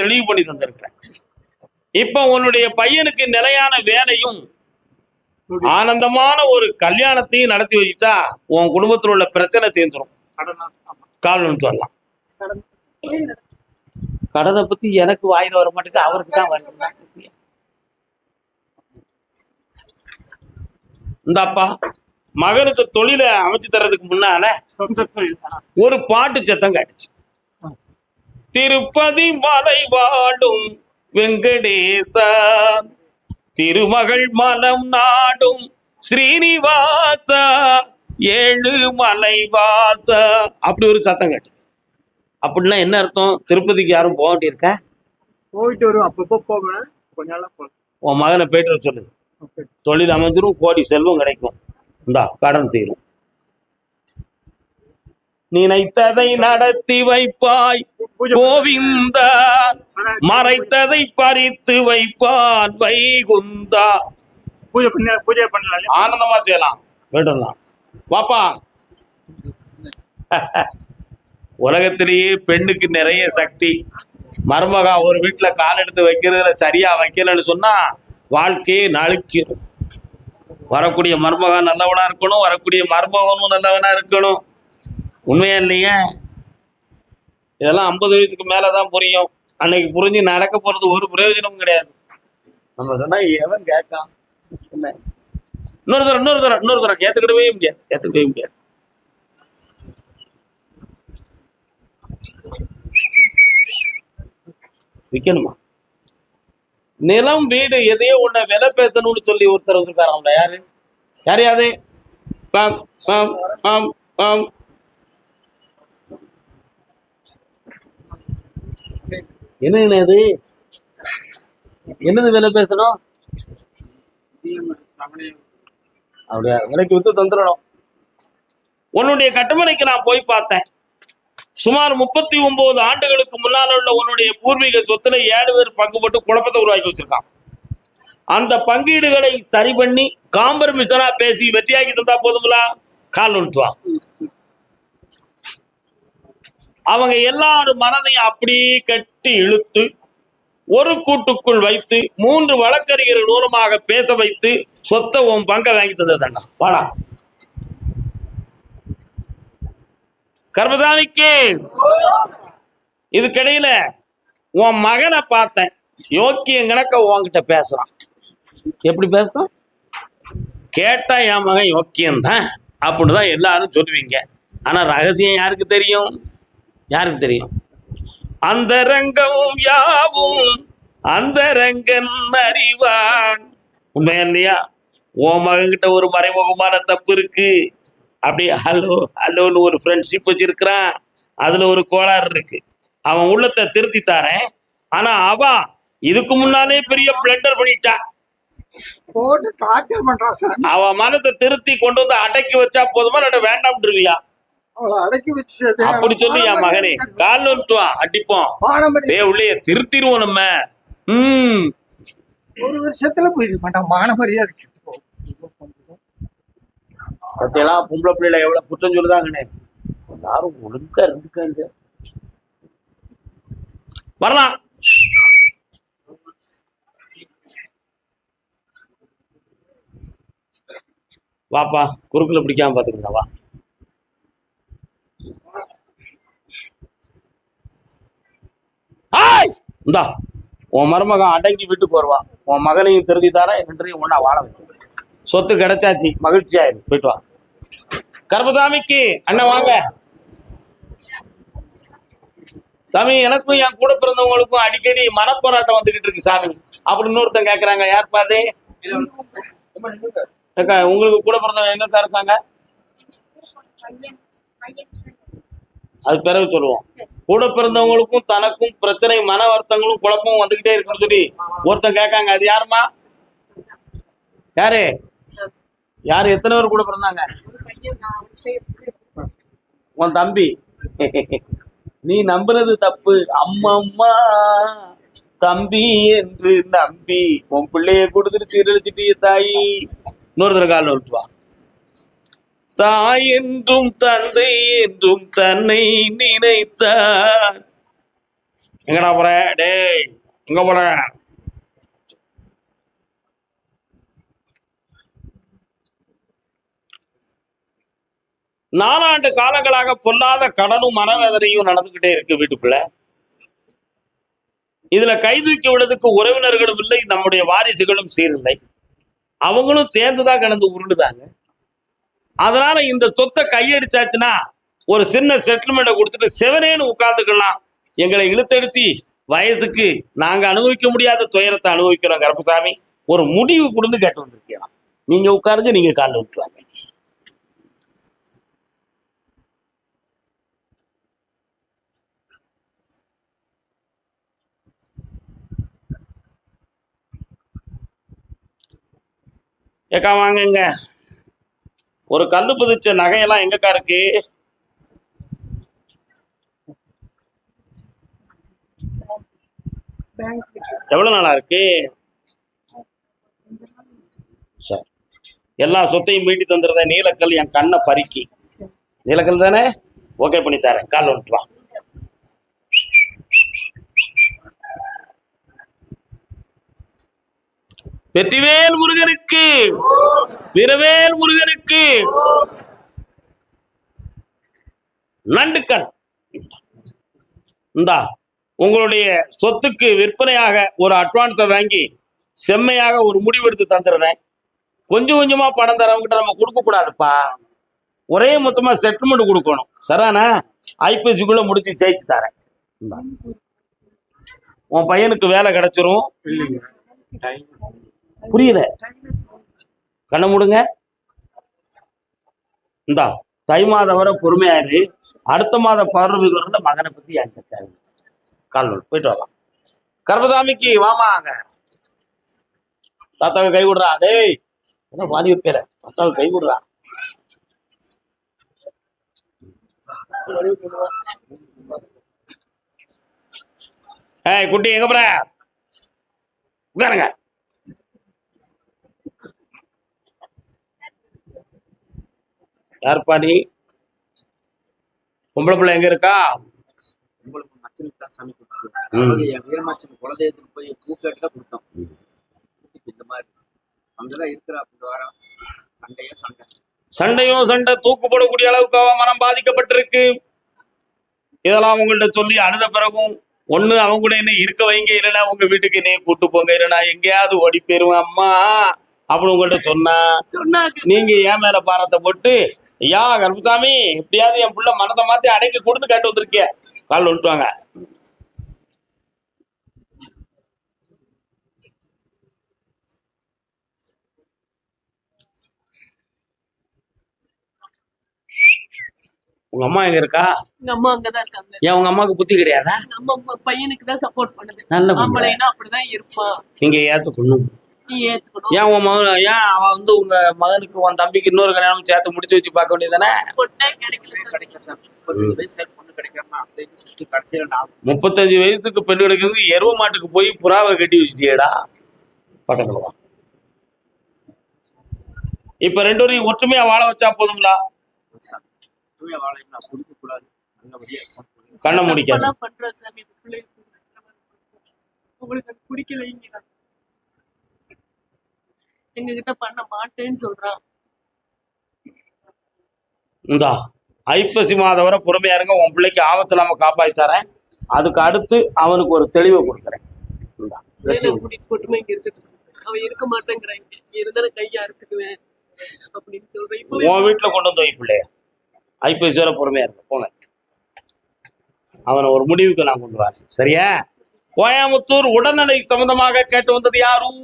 தெளிவு பண்ணி தந்திருக்கிறேன். இப்ப உன்னுடைய பையனுக்கு நிலையான வேலையும் ஆனந்தமான ஒரு கல்யாணத்தையும் நடத்தி வச்சுட்டா உன் குடும்பத்தில் உள்ள பிரச்சனை தீர்ந்துரும். கால் நிமிட்டு வரலாம். கடனை பத்தி எனக்கு வாயில வர மாட்டேங்குது அவருக்கு தான் வருது இந்தாப்பா மகனுக்கு தொழிலை அமைச்சு தர்றதுக்கு முன்னால. ஒரு பாட்டு சத்தம் காட்டுச்சு. திருப்பதி மலை வாடும் வெங்கடேசா. திருமகள் மனம் நாடும் ஸ்ரீனிவாசா. ஏழு மலை வாசா அப்படி ஒரு சத்தம் கேட்டு அப்படின்னா என்ன அர்த்தம்? திருப்பதிக்கு யாரும் போக வேண்டியிருக்கா? போயிட்டு வரும் அப்பப்போ போவேன். கொஞ்ச நாளா உன் மகனை போயிட்டு வர சொல்லு. தொழில் அமைஞ்சிரும் கோடி செல்வம் கிடைக்கும். இந்தா கடன் தீரும். நினைத்ததை நடத்தி வைப்பாய். கோவிந்தா மறைத்ததை பறித்து வைப்பான் வைகுந்தா. பூஜை பண்ண பூஜை பண்ணலாம். ஆனந்தமா செய்யலாம். போயிடலாம் வாப்பா. உலகத்திலேயே பெண்ணுக்கு நிறைய சக்தி. மருமகா ஒரு வீட்டுல கால் எடுத்து வைக்கிறதுல சரியா வைக்கலன்னு சொன்னா வாழ்க்கையே நழுக்கிடும் வரக்கூடிய மருமகா நல்லவனா இருக்கணும் வரக்கூடிய மருமகனும் நல்லவனா இருக்கணும். உண்மையா இல்லையா? இதெல்லாம் ஐம்பது வயதுக்கு மேலதான் புரியும். அன்னைக்கு புரிஞ்சு நடக்க போறது ஒரு பிரயோஜனமும் கிடையாது. நம்ம சொன்னால் எவன் கேட்கான்? என்ன? இன்னொரு தரம் இன்னொரு தரம் இன்னொரு தரம் ஏற்றுக்கிடவே முடியாது. ஏற்றுக்கிடவே முடியாது. விற்கணுமா நிலம் வீடு எதையோ உன்னை விலை பேசணும்னு சொல்லி ஒருத்தர் வந்திருக்காராம்ல யாரு? யார் யாரு ஆம் ஆம் ஆம் என்ன இது? என்னது வேலை பேசணும்? அப்படியா? விலைக்கு வித்து தந்துடணும். உன்னுடைய கட்டுமனைக்கு நான் போய் பார்த்தேன். சுமார் முப்பத்தி ஒன்பது ஆண்டுகளுக்கு முன்னால் உள்ள உன்னுடைய பூர்வீக சொத்துல ஏழு பேர் பங்கு போட்டு குழப்பத்தை உருவாக்கி வச்சிருக்கான். அந்த பங்கீடுகளை சரி பண்ணி காம்பரமிஷனா பேசி வெற்றியாக்கி தந்தா போதுங்களா? கால் ஒன்றுவா அவங்க எல்லாரும் மனதையும் அப்படியே கட்டி இழுத்து ஒரு கூட்டுக்குள் வைத்து மூன்று வழக்கறிஞர்கள் தூரமாக பேச வைத்து சொத்தை உன் பங்கை வாங்கி தந்துருந்தாண்டா வாடா. கர்மதானிக்கு இதுக்கிடையில உன் மகனை பார்த்தேன். யோக்கியம் கணக்க உன்கிட்ட பேசுறான். எப்படி பேசுறான்? கேட்டா என் மகன் யோக்கியம்தான் அப்படின்னு தான் எல்லாரும் சொல்லுவீங்க. ஆனா ரகசியம் யாருக்கு தெரியும்? யாருக்கு தெரியும்? அந்த ரங்கமும் யாவும் அந்த ரங்கன் அறிவான். உண்மையா இல்லையா? உன் மகன்கிட்ட ஒரு மறைமுகமான தப்பு இருக்கு. அப்படியே ஹலோ ஹலோன்னு ஒரு ஃப்ரெண்ட்ஷிப் வச்சிருக்கிறான். அதுல ஒரு கோளாறு இருக்கு. அவன் உள்ளத்தை திருத்தி தாரேன். ஆனா அவ இதுக்கு முன்னாலே பெரிய பிளண்டர் பண்ணிட்டா போட்டு டார்ச்சர் பண்றான் சார் அவ மனத்தை திருத்தி கொண்டு வந்து அடக்கி வச்சா போதுமா? இல்லாட்ட வேண்டாம்ன்றிருவியா அடக்கி வச்சு அப்படி சொல்லி என் மகனே. கால் வந்துட்டுவான் அடிப்போம். டே உள்ளே திருத்திருவோம் நம்ம. ம். ஒரு வருஷத்துல போயிது மாட்டான் மான மரியாதை. பத்தியெல்லாம் பொம்பளை பிள்ளைல எவ்வளவு குற்றம் சொல்லுதாங்கண்ணே. எல்லாரும் ஒழுங்கா இருந்துக்காங்க வரலாம். வாப்பா குறுக்குல பிடிக்காம பாத்துக்கிட்டா வா. இந்தா உன் மருமகன் அடங்கி வீட்டுக்கு வருவான் உன் மகனையும் திருத்தி தரேன் ரெண்டையும் ஒன்றா வாழ வைக்கும் சொத்து கிடைச்சாச்சு மகிழ்ச்சி ஆயிரு போயிட்டு வா. கர்பசாமிக்கு அண்ணன் வாங்க. சாமி எனக்கும் என் கூட பிறந்தவங்களுக்கும் அடிக்கடி மனப்போராட்டம் வந்துகிட்டு இருக்கு சாமி. அப்படின்னு ஒருத்தன் கேக்குறாங்க யார் பாது உங்களுக்கு கூட பிறந்தவங்க எங்க இருக்காங்க? அது பிறகு சொல்லுவோம். கூட பிறந்தவங்களுக்கும் தனக்கும் பிரச்சனை மன வருத்தங்களும் குழப்பமும் வந்துகிட்டே இருக்குன்னு சொல்லி ஒருத்தன் கேட்காங்க. அது யாருமா யாரு? யாரு? எத்தனை பேர் கூட பிறந்தாங்க? உன் தம்பி. நீ நம்புறது தப்பு. அம்மம்மா தம்பி என்று நம்பி. உன் பிள்ளைய கொடுத்துட்டு சீரழிச்சிட்டிய தாயி. இன்னொருத்தர் தடவை கால் விட்டுவா தாய் என்றும் தந்தை என்றும் தன்னை நினைத்தார். எங்கடா போற? டேய் எங்க போற? நாலாண்டு காலங்களாக பொல்லாத கடனும் மனவேதனையும் நடந்துகிட்டே இருக்கு வீட்டுக்குள்ள. இதுல கை தூக்கி விடுறதுக்கு உறவினர்களும் இல்லை நம்முடைய வாரிசுகளும் சீரில்லை அவங்களும் சேர்ந்துதான் கிடந்து உருளுதாங்க அதனால இந்த சொத்தை கையடிச்சாச்சுன்னா ஒரு சின்ன செட்டில்மெண்ட்டை கொடுத்துட்டு செவனேன்னு உட்காந்துக்கலாம் எங்களை இழுத்தடிச்சு வயசுக்கு நாங்கள் அனுபவிக்க முடியாத துயரத்தை அனுபவிக்கிறோம் கருப்பசாமி. ஒரு முடிவு கொடுத்து கேட்டு வந்திருக்கலாம் நீங்க உட்காருங்க நீங்க காலில் விட்டுவாங்க ஏக்கா வாங்கங்க. ஒரு கல்லு புதிச்ச நகையெல்லாம் எங்கக்கா இருக்கு? எவ்வளவு நாளா இருக்கு? சரி. எல்லா சொத்தையும் மீட்டி தந்துருந்த நீலக்கல் என் கண்ணை பறிக்கி. நீலக்கல் தானே? ஓகே பண்ணி தரேன். கால் வந்துட்டு வா. வெற்றிவேல் முருகனுக்கு. வீரவேல் முருகனுக்கு. நண்டுக்கண் இந்தா உங்களுடைய சொத்துக்கு விற்பனையாக ஒரு அட்வான்ஸை வாங்கி செம்மையாக ஒரு முடிவெடுத்து தந்துடுறேன். கொஞ்சம் கொஞ்சமா பணம் தரவங்கிட்ட நம்ம கொடுக்க கூடாதுப்பா ஒரே மொத்தமா செட்டில்மெண்ட் கொடுக்கணும். சரிதானே ஐபிஎஸ்சிக்குள்ள முடிச்சு ஜெயிச்சு தரேன். உன் பையனுக்கு வேலை கிடைச்சிரும். புரியல? கண்ணை மூடுங்க இந்தா தை மாதம் வரை பொறுமையாயிரு. அடுத்த மாத பௌர்ணமி மகனை பத்தி என்கிட்ட கேளு. கால் போயிட்டு வரலாம். கர்பதாமிக்கு வாமாங்க தாத்தாவை கை விடுறா டேய் என்ன வாதி வைப்பேற தாத்தாவை கை விடுறா ஏய் குட்டி எங்க போற? உட்காருங்க. யாருப்பா நீ பொம்பளை பிள்ளை எங்க இருக்கா? உங்களுக்கு மச்சனுக்கு தான் சாமி வீரமாச்சன் குலதெய்வத்துக்கு போய் பூ கேட்டு தான் கொடுத்தோம் இப்ப இந்த மாதிரி. அங்கதான் இருக்கிற அப்படி வாரம் சண்டையா சண்டை. சண்டையும் சண்டை தூக்கு போடக்கூடிய அளவுக்கு அவன் மனம் பாதிக்கப்பட்டிருக்கு. இதெல்லாம் உங்கள்ட்ட சொல்லி அழுத பிறகும் ஒண்ணு அவங்க கூட என்ன இருக்க வைங்க இல்லைன்னா உங்க வீட்டுக்கு என்னைய கூட்டு போங்க இல்லைன்னா எங்கேயாவது ஓடி போயிருவேன் அம்மா அப்படி உங்கள்ட்ட சொன்னா நீங்க ஏன் மேல பாரத்தை போட்டு ஐயா கருப்புசாமி எப்படியாவது என் புள்ள மனதை மாத்தி அடைக்க கொடுத்து கேட்டு வந்திருக்கிய கால் வந்துட்டுவாங்க உங்க அம்மா எங்க இருக்கா? எங்க அம்மா அங்கதான் இருக்காங்க. ஏன் உங்க அம்மாவுக்கு புத்தி கிடையாதா? உங்க பையனுக்கு தான் சப்போர்ட் பண்ணுது. நல்ல அப்படிதான் இருப்பான் நீங்க ஏத்துக்கணும் ஏன் உன் மகன் ஏன் அவன் வந்து உங்க மகனுக்கு உன் தம்பிக்கு இன்னொரு கல்யாணம் சேர்த்து முடிச்சு வச்சு பார்க்க வேண்டியதானே முப்பத்தஞ்சு வயசுக்கு பெண் கிடைக்கிறது எருவ மாட்டுக்கு போய் புறாவை கட்டி வச்சுட்டியேடா? பக்கத்துல வா. இப்ப ரெண்டு பேரையும் ஒற்றுமையா வாழ வச்சா போதும்ல வாழை நான் கொடுக்க கூடாது நல்லபடியா இருக்கணும். கண்ணை முடிக்காது தப்பெல்லாம் பண்றேன் சாமி இந்த பிள்ளைக்கு உங்களுக்கு அது பிடிக்கலைங்க எங்க கிட்ட பண்ண மாட்டேன்னு சொல்றான். இந்தா ஐப்பசி மாதம் வரை பொறுமையா இருங்க உன் பிள்ளைக்கு ஆபத்து இல்லாம காப்பாத்தி தரேன். அதுக்கு அடுத்து அவனுக்கு ஒரு தெளிவை கொடுக்குறேன். கூட்டிட்டு போட்டுமே அவன் இருக்க மாட்டேங்கிறாங்க இருந்தாலும் கையை அறுத்துக்குவேன் அப்படின்னு சொல்றேன். உன் வீட்டுல கொண்டு வந்து பிள்ளைய. ஐப்பசி வரை பொறுமையா இருக்கு போங்க அவனை ஒரு முடிவுக்கு நான் கொண்டு வரேன். சரியா? கோயம்புத்தூர் உடல்நிலை சம்பந்தமாக கேட்டு வந்தது யாரும்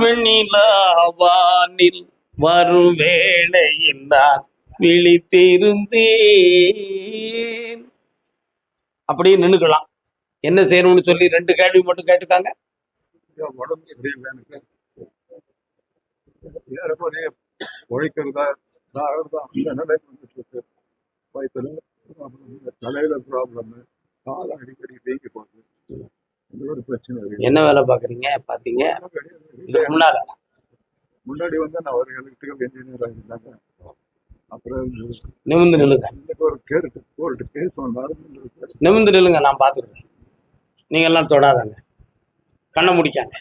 வெண்ணிலாவானில் வரும் வேளையில் நான் விழித்திருந்தேன். அப்படியே நின்றுக்கலாம் என்ன செய்யணும்னு சொல்லி ரெண்டு கேள்வி மட்டும் கேட்டுக்காங்க உடம்பு உழைக்கிறதா சாகிறதா அந்த நிலை வந்துட்டு இருக்கு வயிற்றுல தலையில ப்ராப்ளம் கால் அடிக்கடி வீங்கி போகுது இந்த ஒரு பிரச்சனை இருக்கு என்ன வேலை பாக்குறீங்க பாத்தீங்க இதுக்கு முன்னால? முன்னாடி வந்து நான் ஒரு எலக்ட்ரிக்கல் இன்ஜினியர் இருந்தாங்க. அப்புறம் நிமிந்து நில்லுங்க. ஒரு கேஸ் நிமிந்து நில்லுங்க நான் பார்த்துக்கிறேன். நீங்க எல்லாம் தொடாதங்க. கண்ணை முடிக்காங்க.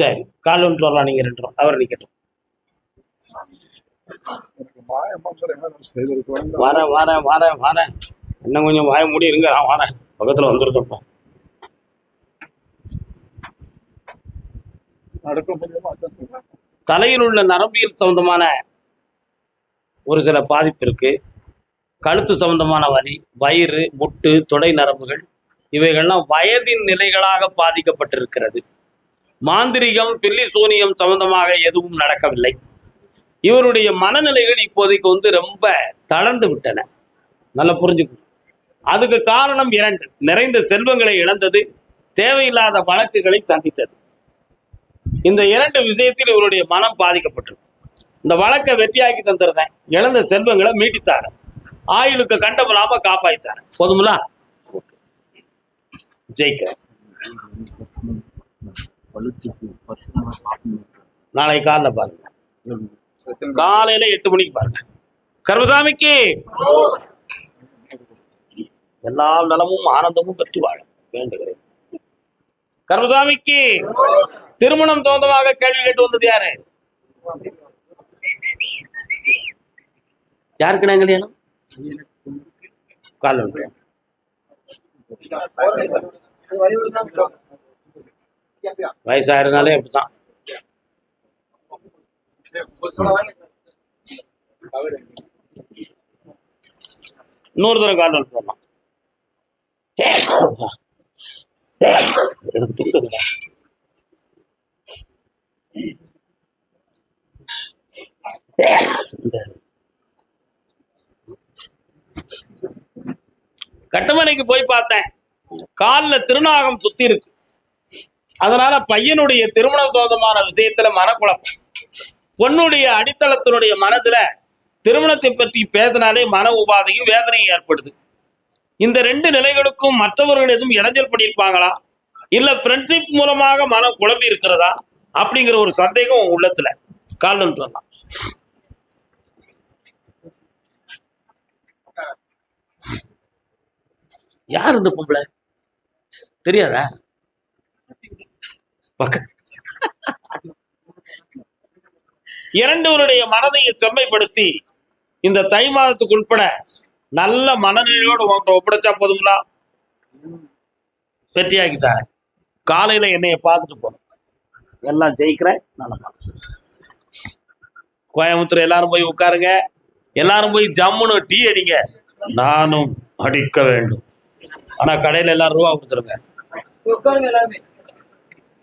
சரி கால் ஒன்று வரலாம் நீங்க ரெண்டு ரூபா. அவர் வேண்டாம் வரேன் வரேன் வரேன் வரேன். இன்னும் கொஞ்சம் வாய மூடி இருங்க நான் வரேன். பக்கத்தில் சொல்றேன். தலையில் உள்ள நரம்பியல் சம்பந்தமான ஒரு சில பாதிப்பு இருக்கு. கழுத்து சம்பந்தமான வலி வயிறு முட்டு தொடை நரம்புகள் இவைகள்லாம் வயதின் நிலைகளாக பாதிக்கப்பட்டிருக்கிறது. மாந்திரிகம் பில்லி சூனியம் சம்பந்தமாக எதுவும் நடக்கவில்லை. இவருடைய மனநிலைகள் இப்போதைக்கு வந்து ரொம்ப தளர்ந்து விட்டன. நல்லா புரிஞ்சுக்கணும் அதுக்கு காரணம் இரண்டு. நிறைந்த செல்வங்களை இழந்தது தேவையில்லாத வழக்குகளை சந்தித்தது. இந்த இரண்டு விஷயத்தில் இவருடைய மனம் பாதிக்கப்பட்டிருக்கு இந்த வழக்கை வெற்றியாக்கி தந்துருந்தேன் இழந்த செல்வங்களை மீட்டித்தாரு. ஆயுளுக்கு கண்டமில்லாம காப்பாய்த்தாரு போதுங்களா? ஜெயிக்கிறேன் பழுத்துக்கு பர்சனலாக பார்க்கணும் நாளை காலைல பாருங்க. காலையில எட்டு மணிக்கு பாருங்க. கர்மசாமிக்கு! எல்லா நலமும் ஆனந்தமும் பெற்று வாழ வேண்டுகிறேன். கர்மசாமிக்கு! திருமணம் தோந்தமாக கேள்வி கேட்டு வந்தது யாரு? யாருக்கு நான் கல்யாணம்? கால் ஒன்று வயசாயிருந்தாலே அப்படிதான் இன்னொரு தரம் கால் போடலாம் எனக்கு கட்டுமனைக்கு போய் பார்த்தேன். காலில் திருநாகம் சுத்தி இருக்கு. அதனால பையனுடைய திருமண தோதமான விஷயத்துல மனக்குழப்பம். பொண்ணுடைய அடித்தளத்தினுடைய மனதுல திருமணத்தை பற்றி பேசினாலே மன உபாதையும் வேதனையும் ஏற்படுது. இந்த ரெண்டு நிலைகளுக்கும் மற்றவர்கள் எதுவும் இடைஞ்சல் பண்ணியிருப்பாங்களா? இல்ல ஃப்ரெண்ட்ஷிப் மூலமாக மனம் குழம்பி இருக்கிறதா? அப்படிங்கிற ஒரு சந்தேகம் உன் உள்ளத்துல. கால் சொல்லலாம் வரலாம். யார் இந்த பொம்பளை? தெரியாதா? இரண்டவருடைய மனதை செம்மைப்படுத்தி இந்த தை மாதத்துக்கு உட்பட நல்ல மனநிலையோடு உங்கள்கிட்ட ஒப்படைச்சா போதுங்களா? வெற்றியாக்கி தரேன் காலையில என்னைய பார்த்துட்டு போகணும் எல்லாம் ஜெயிக்கிறேன் நல்லா கோயம்புத்தூர் எல்லாரும் போய் உட்காருங்க. எல்லாரும் போய் ஜம்முன்னு டீ அடிங்க. நானும் அடிக்க வேண்டும். ஆனா கடையில எல்லாரும் ரூபா கொடுத்துருங்க.